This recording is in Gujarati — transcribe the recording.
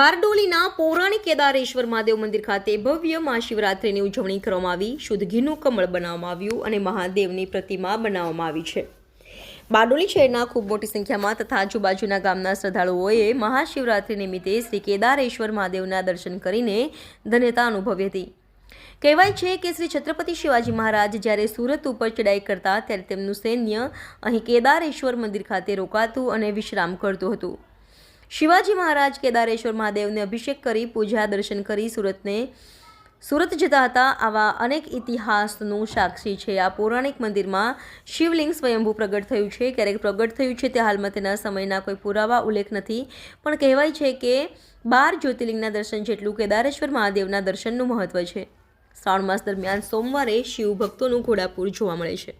બારડોલીના પૌરાણિક કેદારેશ્વર મહાદેવ મંદિર ખાતે ભવ્ય મહાશિવરાત્રિની ઉજવણી કરવામાં આવી. શુદ્ધ ઘીનું કમળ બનાવવામાં આવ્યું અને મહાદેવની પ્રતિમા બનાવવામાં આવી છે. બારડોલી શહેરના ખૂબ મોટી સંખ્યામાં તથા આજુબાજુના ગામના શ્રદ્ધાળુઓએ મહાશિવરાત્રિ નિમિત્તે શ્રી કેદારેશ્વર મહાદેવના દર્શન કરીને ધન્યતા અનુભવી હતી. કહેવાય છે કે શ્રી છત્રપતિ શિવાજી મહારાજ જ્યારે સુરત ઉપર ચડાઈ કરતા ત્યારે તેમનું સૈન્ય અહીં કેદારેશ્વર મંદિર ખાતે રોકાતું અને વિશ્રામ કરતું હતું. શિવાજી મહારાજ કેદારેશ્વર મહાદેવને અભિષેક કરી પૂજા દર્શન કરી સુરતને સુરત જતા હતા આવા અનેક ઇતિહાસનું સાક્ષી છે. આ પૌરાણિક મંદિરમાં શિવલિંગ સ્વયંભૂ પ્રગટ થયું છે. ક્યારેક પ્રગટ થયું છે તે હાલમાં તેના સમયના કોઈ પુરાવા ઉલ્લેખ નથી. પણ કહેવાય છે કે બાર જ્યોતિર્લિંગના દર્શન જેટલું કેદારેશ્વર મહાદેવના દર્શનનું મહત્ત્વ છે. શ્રાવણ માસ દરમિયાન સોમવારે શિવ ભક્તોનું ઘોડાપૂર જોવા મળે છે.